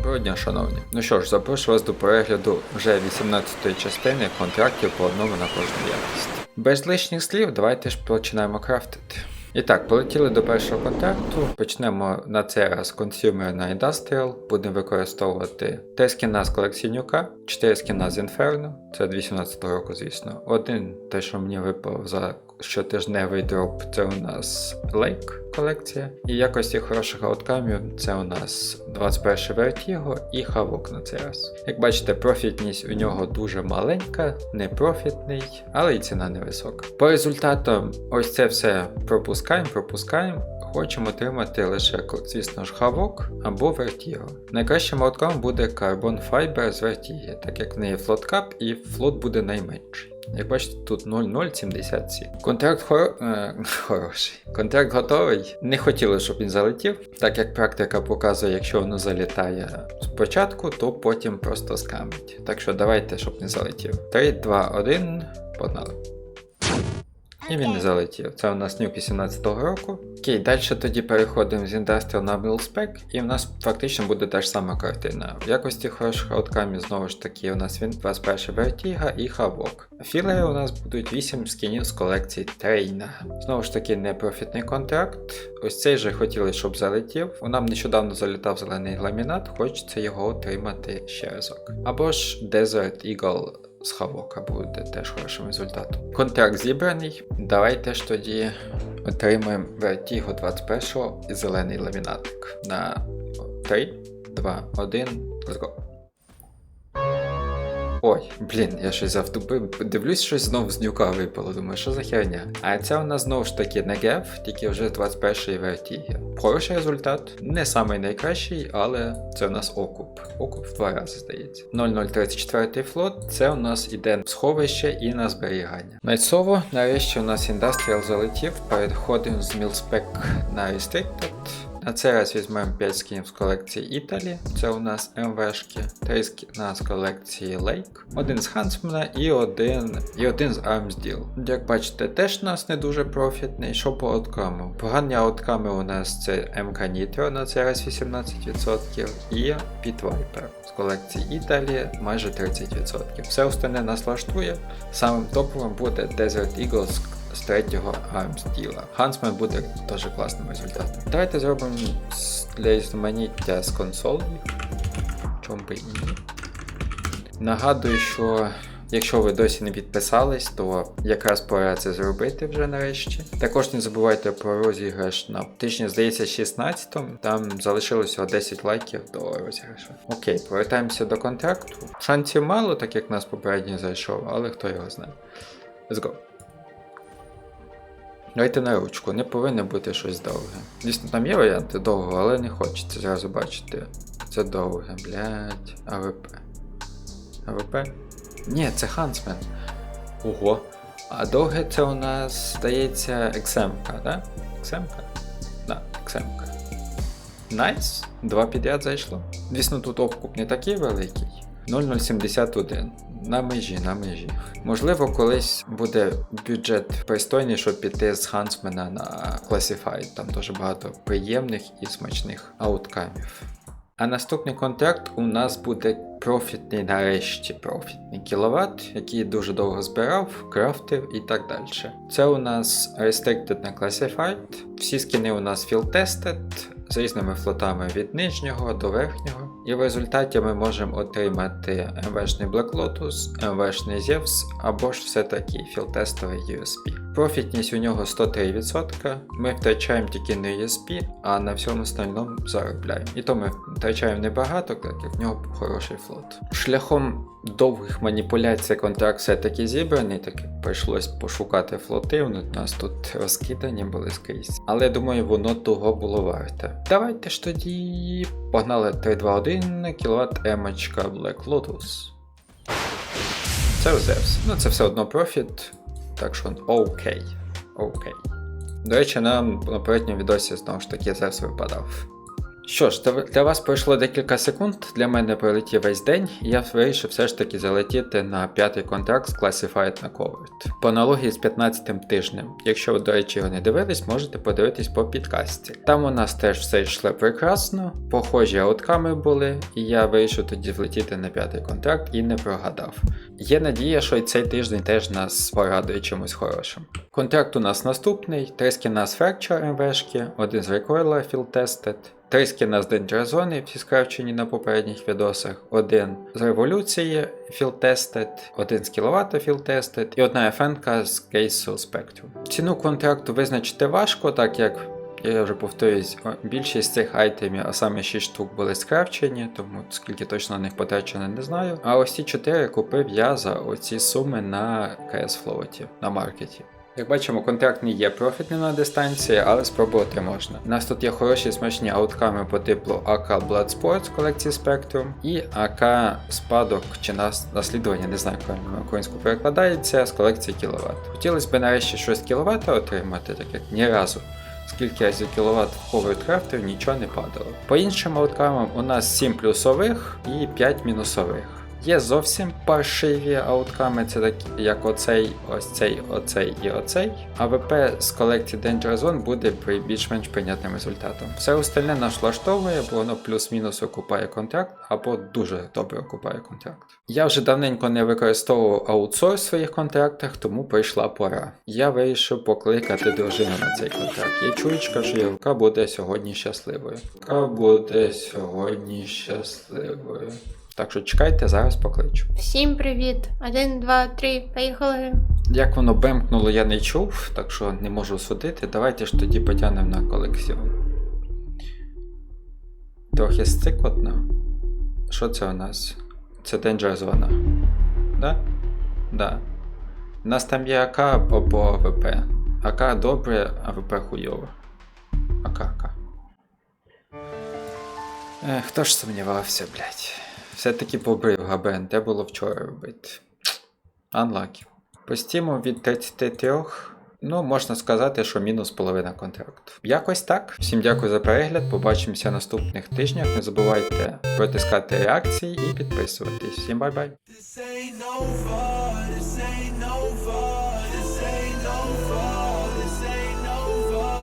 Доброго дня, шановні. Ну що ж, запрошую вас до перегляду вже 18-ї частини контрактів по одному на кожну якість. Без лишніх слів, давайте ж починаємо крафтити. І так, полетіли до першого контракту. Почнемо на цей раз Consumer на Industrial. Будемо використовувати 3 скіна з колекційнюка, 4 скіна з Inferno, це 2018 року, звісно. Один, те, що мені випав за щотижневий дроп, це у нас Lake колекція. І якості хороших ауткамів це у нас 21 Vertigo і Havok на цей раз. Як бачите, профітність у нього дуже маленька, непрофітний, але і ціна невисока. По результатам, ось це все пропускаємо, пропускаємо. Хочемо отримати лише, звісно ж, Havok або Vertigo. Найкращим ауткамом буде Carbon Fiber з Vertigo, так як в неї флот кап і флот буде найменший. Як бачите, тут 0,077. Контракт хоро... е, хороший. Контракт готовий. Не хотіли, щоб він залетів, так як практика показує, якщо воно залітає спочатку, то потім просто скамить. Так що давайте, щоб не залетів. 3, 2, 1, погнали. І він не залетів. Це у нас нюк 18-го року. Окей, далі тоді переходимо з Industrial на Milspec, і в нас фактично буде та ж сама картина. В якості хороших ауткамів знову ж таки у нас він 21 Vertigo і Havok. Філери у нас будуть 8 скінів з колекції Трейна. Знову ж таки, непрофітний контракт. Ось цей же хотіли, щоб залетів. У нам нещодавно залітав зелений ламінат, хочеться його отримати ще разок. Або ж Desert Eagle з Хавока буде теж хорошим результатом. Контракт зібраний. Давайте ж тоді отримаємо Vertigo 21 і зелений ламінатик. На 3, 2, 1, let's go. Ой, блін, я щось завтупив. Дивлюсь, щось знов з нюка випало. Думаю, що за херня. А це у нас знову ж таки Негев, тільки вже 21-й Vertigo. Хороший результат, не самий найкращий, але це у нас окуп. Окуп в два рази здається. 0034 флот, це у нас іде сховище і на зберігання. Найцово, нарешті у нас індастріал залетів. Переходимо з Мілспек на Restricted. На цей раз візьмемо 5 скінів з колекції Італі. Це у нас МВшки, 3 скіна з колекції Lake, один з Хансмана і один і один з Armsdeal. Як бачите, теж у нас не дуже профітний. Що по ауткаму? Погані аутками у нас це МК Nitro, на цей раз 18% і Pit Viper з колекції Італі майже 30%. Все остальне нас влаштує. Самим топовим буде Desert Eagle з третього армстіла. Хансмен буде теж класним результатом. Давайте зробимо для різноманіття з консолей. Чому би і ні. Нагадую, що якщо ви досі не підписались, то якраз пора це зробити вже нарешті. Також не забувайте про розіграш на тижні, здається, 16 Там залишилося 10 лайків до розіграшу. Окей, повертаємося до контракту. Шансів мало, так як нас попередньо зайшов, але хто його знає. Let's go. Давайте на ручку, не повинно бути щось довге. Звісно, там є варіанти довго, але не хочеться зразу бачити. Це довге, блядь. АВП. АВП? Ні, це Хансмен. Ого. А довге це у нас, здається, XM-ка, да? XM-ка? Да, XM-ка. Найс. Два підряд зайшло. Звісно, тут обкуп не такий великий. 0071. На межі, на межі. Можливо, колись буде бюджет пристойний, щоб піти з Хансмена на Classified. Там дуже багато приємних і смачних ауткамів. А наступний контракт у нас буде профітний, нарешті профітний кіловат, який дуже довго збирав, крафтив і так далі. Це у нас Restricted на Classified. Всі скіни у нас tested з різними флотами від нижнього до верхнього. І в результаті ми можемо отримати МВшний Black Lotus, МВшний Zeus або ж все-таки філтестовий USP. Профітність у нього 103%. Ми втрачаємо тільки на USP, а на всьому остальному заробляємо. І то ми втрачаємо небагато, так як в нього хороший флот. Шляхом довгих маніпуляцій контракт все-таки зібраний, так як прийшлось пошукати флоти, вони у нас тут розкидані були скрізь. Але я думаю, воно того було варте. Давайте ж тоді погнали 321 кВт емочка Black Lotus. Це Зевс. Ну це все одно профіт, так що окей. Окей. До речі, нам на попередньому відосі знову ж таки Зевс випадав. Що ж, для- вас пройшло декілька секунд, для мене пролетів весь день, і я вирішив все ж таки залетіти на п'ятий контракт з Classified на Covert. По аналогії з 15 тижнем. Якщо ви, до речі, його не дивились, можете подивитись по підкасті. Там у нас теж все йшло прекрасно, похожі аутками були, і я вирішив тоді влетіти на п'ятий контракт і не прогадав. Є надія, що і цей тиждень теж нас порадує чимось хорошим. Контракт у нас наступний: три скіна з Fracture МВшки, один з Recoil Field Tested, три скіна з Danger всі скрафчені на попередніх відосах, один з революції Field Tested, один з кіловата Field Tested і одна FNK з Case Spectrum. Ціну контракту визначити важко, так як я вже повторюсь, більшість цих айтемів, а саме 6 штук, були скрафчені, тому скільки точно на них потрачено, не знаю. А ось ці 4 купив я за оці суми на CS Float, на маркеті. Як бачимо, контракт не є профітним на дистанції, але спробувати можна. У нас тут є хороші смачні аутками по типу AK Bloodsport з колекції Spectrum і AK спадок чи нас наслідування, не знаю, як на українську перекладається з колекції кіловат. Хотілося б нарешті щось кіловат отримати, так як ні разу. Скільки разів кіловат в Power нічого не падало. По іншим ауткамам у нас 7 плюсових і 5 мінусових. Є зовсім паршиві аутками, це такі, як оцей, ось цей, оцей і оцей. АВП з колекції Danger Zone буде при більш-менш прийнятним результатом. Все остальне нас влаштовує, бо воно плюс-мінус окупає контракт або дуже добре окупає контракт. Я вже давненько не використовував аутсорс в своїх контрактах, тому прийшла пора. Я вирішив покликати дружину на цей контракт. І чуєчка, що Євка буде сьогодні щасливою. Євка буде сьогодні щасливою. Так що чекайте, зараз покличу. Всім привіт! Один, два, три, поїхали. Як воно бемкнуло, я не чув, так що не можу судити. Давайте ж тоді потягнемо на колекціон. Трохи стикотно. Що це у нас? Це Danger Zone. Да? Да. У нас там є АК або АВП. АК добре, АВП хуйово. АК, АК. Ех, хто ж сумнівався, блядь. Все-таки побрив Габен, де було вчора робити. Unlucky. По стіму від 33, ну, можна сказати, що мінус половина контракту. Якось так. Всім дякую за перегляд. Побачимося наступних тижнях. Не забувайте протискати реакції і підписуватись. Всім бай-бай.